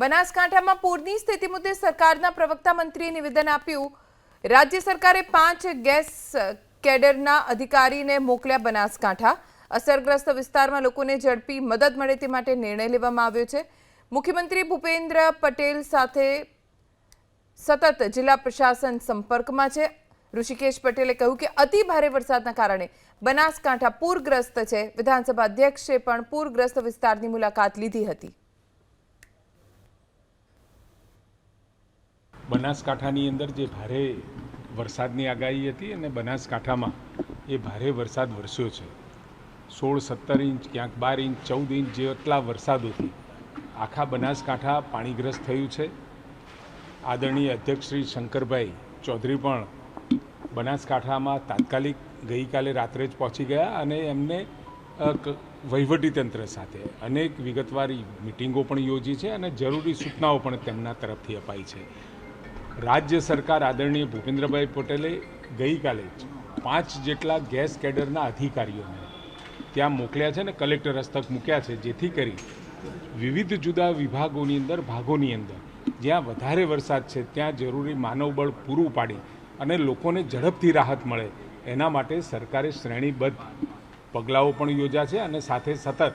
બનાસકાંઠામાં પૂરની સ્થિતિ મુદ્દે સરકારના પ્રવક્તા મંત્રીએ નિવેદન આપ્યું. રાજ્ય સરકારે પાંચ ગેસ કેડરના અધિકારીને મોકલ્યા બનાસકાંઠા. અસરગ્રસ્ત વિસ્તારમાં લોકોને ઝડપી મદદ મળે તે માટે નિર્ણય લેવામાં આવ્યો છે. મુખ્યમંત્રી ભૂપેન્દ્ર પટેલ સાથે સતત જિલ્લા પ્રશાસન સંપર્કમાં છે. ઋષિકેશ પટેલે કહ્યું કે અતિ ભારે વરસાદના કારણે બનાસકાંઠા પૂરગ્રસ્ત છે. વિધાનસભા અધ્યક્ષે પણ પૂરગ્રસ્ત વિસ્તારની મુલાકાત લીધી હતી. બનાસકાંઠાની અંદર જે ભારે વરસાદની આગાહી હતી અને બનાસકાંઠામાં એ ભારે વરસાદ વરસ્યો છે. સોળ, સત્તર ઇંચ, ક્યાંક બાર ઇંચ, ચૌદ ઇંચ જેટલા વરસાદોથી આખા બનાસકાંઠા પાણીગ્રસ્ત થયું છે. આદરણીય અધ્યક્ષ શ્રી શંકરભાઈ ચૌધરી પણ બનાસકાંઠામાં તાત્કાલિક ગઈકાલે રાત્રે જ પહોંચી ગયા અને એમને વહીવટીતંત્ર સાથે અનેક વિગતવાર મિટિંગો પણ યોજી છે અને જરૂરી સૂચનાઓ પણ તેમના તરફથી અપાઈ છે. રાજ્ય સરકાર આદરણીય ભૂપેન્દ્રભાઈ પટેલે ગઈકાલે પાંચ જેટલા ગેસ કેડરના અધિકારીઓને ત્યાં મોકલ્યા છે ને કલેક્ટર હસ્તક મૂક્યા છે, જેથી કરી વિવિધ જુદા વિભાગોની અંદર, ભાગોની અંદર જ્યાં વધારે વરસાદ છે, ત્યાં જરૂરી માનવબળ પૂરું પાડી અને લોકોને ઝડપથી રાહત મળે, એના માટે સરકારે શ્રેણીબદ્ધ પગલાઓ પણ યોજ્યા છે અને સાથે સતત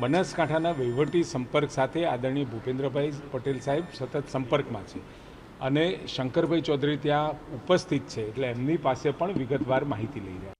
બનાસકાંઠાના વહીવટી સંપર્ક સાથે આદરણીય ભૂપેન્દ્રભાઈ પટેલ સાહેબ સતત સંપર્કમાં છે. અને શંકરભાઈ ચૌધરી ત્યાં ઉપસ્થિત છે એટલે એમની પાસે પણ વિગતવાર માહિતી લઈ રહ્યા